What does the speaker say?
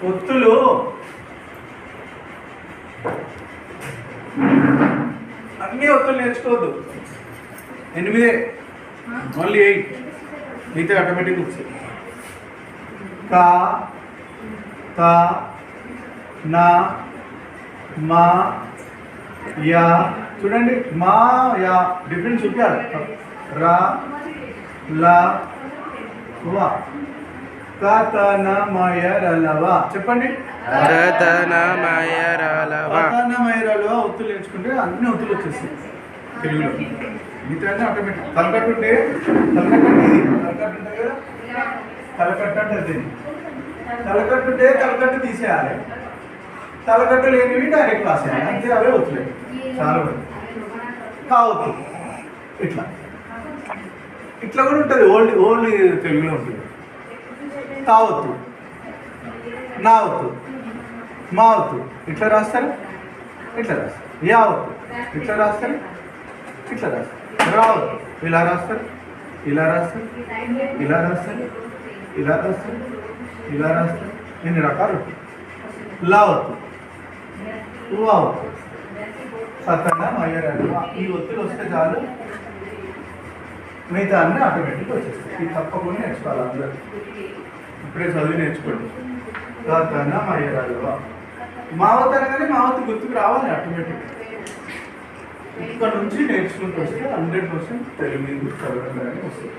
పొత్తులు అన్ని ఒత్తులు నేర్చుకోవద్దు. ఎనిమిదే. ఓన్లీ ఎయిట్ మిగతా ఆటోమేటిక్ వచ్చాయి కా తా నా మా యా. చూడండి మా యా. డిఫరెన్స్ చూపించాలి రా లా వా. కా తా నా మా యా రా లా వా చెప్పండి. రతనమయరలవ ప్రధానమైనలో ఒత్తులు నేర్చుకుంటే అన్ని ఒత్తులు వచ్చేస్తాయి తెలుగులో. మిగతా ఆటోమేటిక్ తలకట్టు ఉంటే తలకట్టు ఇది. తలకట్టు ఉంటుంది కదా? తలకట్టు అంటే అది. తలకట్టు ఉంటే తలకట్టు తీసేయాలి తలకట్టు లేనివి డైరెక్ట్ రాసేయాలి అంతే అవే ఒత్తులే చాలా కావద్దు. ఇట్లా. ఇట్లా కూడా ఉంటుంది. ఓల్డ్ ఓల్డ్ తెలుగులో ఉంటుంది. తావత్తు. నా మావత్తు. మా ఇట్లా రాస్తారు? ఇట్లా రాస్తారు. యా ఇట్లా రాస్తారు? ఇట్లా రాస్తారు. రావద్దు ఇలా రాస్తారు? ఇలా రాస్తారు? ఇలా రాస్తారు? ఇలా రాస్తారు? ఇలా రాస్తారు? ఎన్ని రకాలు? లావత్తు. లా సత్తంగా ఉవా ఈ ఒత్తులు వస్తే చాలు. మిగతా అన్నీ ఆటోమేటిక్గా వచ్చేస్తాయి. ఇది తప్పకుండా నేర్చుకోవాలి అందరూ. ఇప్పుడే చదివి నేర్చుకోండి. సతన మయ్యరాలు మావత్ అనగానే మావత్ గుర్తుకు రావాలి ఆటోమేటిక్ ఇక్కడ నుంచి నేర్చుకుంటూ వస్తే హండ్రెడ్ పర్సెంట్ తెలుగు చదవడం కానీ వస్తుంది.